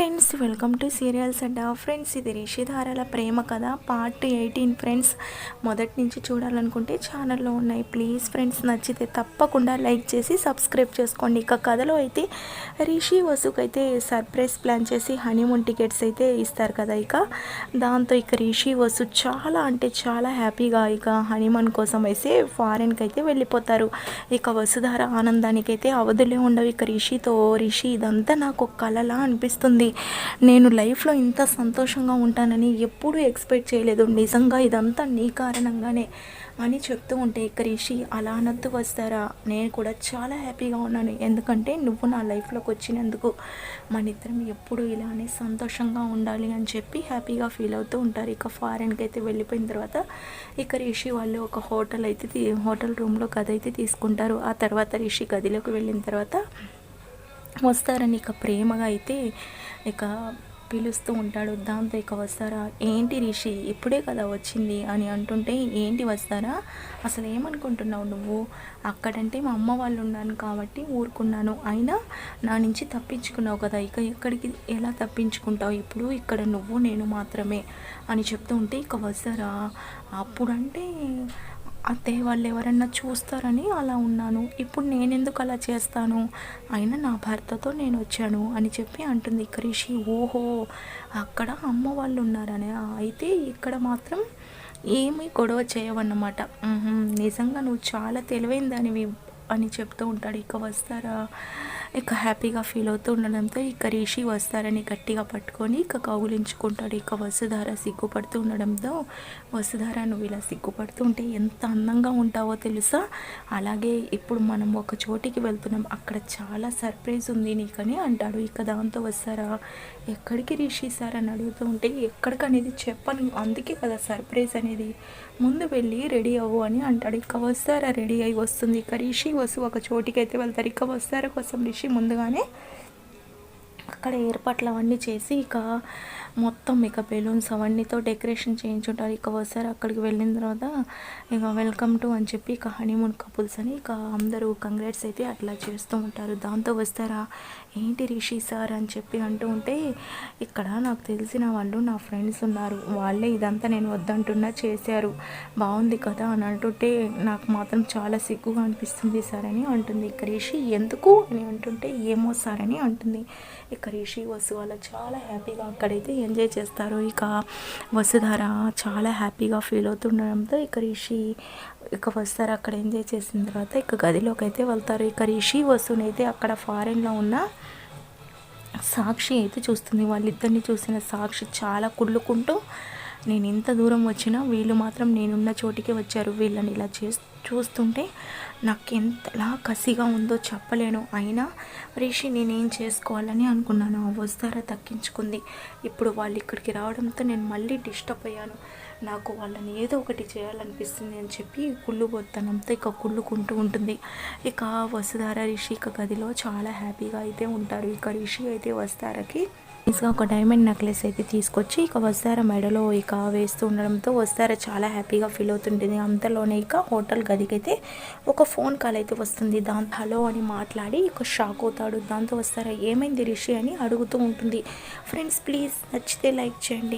Friends welcome to serials Adda friends ఇది రిషిధారాల ప్రేమ కథ పార్ట్ ఎయిటీన్ ఫ్రెండ్స్ మొదటి నుంచి చూడాలనుకుంటే ఛానల్లో ఉన్నాయి. ప్లీజ్ ఫ్రెండ్స్ నచ్చితే తప్పకుండా లైక్ చేసి సబ్స్క్రైబ్ చేసుకోండి. ఇక కథలో అయితే రిషి వసుకు అయితే సర్ప్రైజ్ ప్లాన్ చేసి హనీమూన్ టికెట్స్ అయితే ఇస్తారు కదా ఇక. దాంతో ఇక రిషి వసు చాలా అంటే చాలా హ్యాపీగా ఇక హనీమూన్ కోసం అయితే ఫారెన్కి అయితే వెళ్ళిపోతారు. ఇక వసుధార ఆనందానికి అయితే అవధులే ఉండవు. ఇక రిషితో రిషి ఇదంతా నాకు ఒక కలలా అనిపిస్తుంది. నేను లైఫ్లో ఇంత సంతోషంగా ఉంటానని ఎప్పుడూ ఎక్స్పెక్ట్ చేయలేదు. నిజంగా ఇదంతా నీ కారణంగానే అని చెప్తూ ఉంటే ఇక రిషి అలా అనద్దు వస్తారా? నేను కూడా చాలా హ్యాపీగా ఉన్నాను. ఎందుకంటే నువ్వు నా లైఫ్లోకి వచ్చినందుకు మన ఇద్దరం ఎప్పుడు ఇలానే సంతోషంగా ఉండాలి అని చెప్పి హ్యాపీగా ఫీల్ అవుతూ ఉంటారు. ఇక ఫారెన్కి అయితే వెళ్ళిపోయిన తర్వాత ఇక రిషి వాళ్ళు ఒక హోటల్ అయితే హోటల్ రూమ్లో గది అయితే తీసుకుంటారు. ఆ తర్వాత రిషి గదిలోకి వెళ్ళిన తర్వాత వస్తారని ఇక ప్రేమగా అయితే ఇక పిలుస్తూ ఉంటాడు. దాంతో ఇక వస్తారా? ఏంటి రిషి? ఇప్పుడే కదా వచ్చింది అని అంటుంటే ఏంటి వస్తారా? అసలు ఏమనుకుంటున్నావు నువ్వు? అక్కడంటే మా అమ్మ వాళ్ళు ఉన్నాను కాబట్టి ఊరుకున్నాను. అయినా నా నుంచి తప్పించుకున్నావు కదా ఇక ఎక్కడికి ఎలా తప్పించుకుంటావు? ఇప్పుడు ఇక్కడ నువ్వు నేను మాత్రమే అని చెప్తూ ఉంటే ఇక వస్తారా? అప్పుడంటే అత్తయ్య వాళ్ళు ఎవరన్నా చూస్తారని అలా ఉన్నాను. ఇప్పుడు నేనెందుకు అలా చేస్తాను? అయినా నా భర్తతో నేను వచ్చాను అని చెప్పి అంటుంది క్రిషి ఓహో అక్కడ అమ్మ వాళ్ళు ఉన్నారని అయితే ఇక్కడ మాత్రం ఏమీ గొడవ చేయవన్నమాట. నిజంగా నువ్వు చాలా తెలివైన దానివి అని చెప్తూ ఉంటాడు. ఇక వస్తారా? ఇక హ్యాపీగా ఫీల్ అవుతూ ఉండడంతో ఇక రిషి వస్తారని గట్టిగా పట్టుకొని ఇక కౌగులించుకుంటాడు. ఇక వసుధార సిగ్గుపడుతూ ఉండడంతో వసుధార నువ్వు ఇలా సిగ్గుపడుతూ ఉంటే ఎంత అందంగా ఉంటావో తెలుసా? అలాగే ఇప్పుడు మనం ఒక చోటికి వెళ్తున్నాం. అక్కడ చాలా సర్ప్రైజ్ ఉంది నీకని అంటాడు. ఇక దాంతో వస్తారా ఎక్కడికి రిషి సార్ అని అడుగుతూ ఉంటే ఎక్కడికి అనేది చెప్పను. అందుకే కదా సర్ప్రైజ్ అనేది. ముందు వెళ్ళి రెడీ అవ్వు అని అంటాడు. ఇక వస్తారా రెడీ అయి వస్తుంది. ఇక రిషి వసు ఒక చోటికి అయితే వెళ్తారు. ఇక వస్తారా కోసం రిషి ముందుగానే అక్కడ ఏర్పాట్లు అవన్నీ చేసి ఇక మొత్తం ఇక బెలూన్స్ అవన్నీతో డెకరేషన్ చేయించుంటారు. ఇక ఒకసారి అక్కడికి వెళ్ళిన తర్వాత ఇక వెల్కమ్ టు అని చెప్పి ఇక హనీమూన్ కపుల్స్ అని ఇక అందరూ కంగ్రాట్స్ అయితే అట్లా చేస్తూ ఉంటారు. దాంతో వస్తారా? ఏంటి రిషి సార్ అని చెప్పి అంటూ ఉంటే ఇక్కడ నాకు తెలిసిన వాళ్ళు నా ఫ్రెండ్స్ ఉన్నారు. వాళ్ళే ఇదంతా నేను వద్దంటున్నా చేశారు. బాగుంది కదా అని అంటుంటే నాకు మాత్రం చాలా సిగ్గుగా అనిపిస్తుంది సార్ అని అంటుంది. ఇక రిషి ఎందుకు? అని అంటుంటే ఏమో సార్ అని అంటుంది. ఇక రిషి వసు అలా చాలా హ్యాపీగా అక్కడైతే ఎంజాయ్ చేస్తారు. ఇక వసుధార చాలా హ్యాపీగా ఫీల్ అవుతుండడంతో ఇక రిషి ఇక వస్తారు అక్కడ ఎంజాయ్ చేసిన తర్వాత ఇక గదిలోకి అయితే వెళ్తారు. ఇక రిషి వసునైతే అక్కడ ఫారెన్లో ఉన్న సాక్షి అయితే చూస్తుంది. వాళ్ళిద్దరిని చూసిన సాక్షి చాలా కుళ్ళుకుంటూ నేను ఇంత దూరం వచ్చినా వీళ్ళు మాత్రం నేనున్న చోటికి వచ్చారు. వీళ్ళని ఇలా చే చూస్తుంటే నాకు ఎంతలా కసిగా ఉందో చెప్పలేను. అయినా రిషి నేనేం చేసుకోవాలని అనుకున్నాను. ఆ వస్తారా తగ్గించుకుంది ఇప్పుడు వాళ్ళు ఇక్కడికి రావడంతో నేను మళ్ళీ డిస్టర్బ్ అయ్యాను. నాకు వాళ్ళని ఏదో ఒకటి చేయాలనిపిస్తుంది అని చెప్పి కుళ్ళు పోతానంతా ఇక కుళ్ళుకుంటూ ఉంటుంది. ఇక వసుధార రిషి ఇక గదిలో చాలా హ్యాపీగా అయితే ఉంటారు. ఇక రిషి అయితే వస్తారకి నైస్గా ఒక డైమండ్ నెక్లెస్ అయితే తీసుకొచ్చి ఇక వస్తార మెడలో ఇక వేస్తూ ఉండడంతో వస్తార చాలా హ్యాపీగా ఫీల్ అవుతుంటుంది. అంతలోనే ఇక హోటల్ గదికి అయితే ఒక ఫోన్ కాల్ అయితే వస్తుంది. దాంతో హలో అని మాట్లాడి ఇక షాక్ అవుతాడు. దాంతో వస్తారా ఏమైంది రిషి అని అడుగుతూ ఉంటుంది. ఫ్రెండ్స్ ప్లీజ్ నచ్చితే లైక్ చేయండి.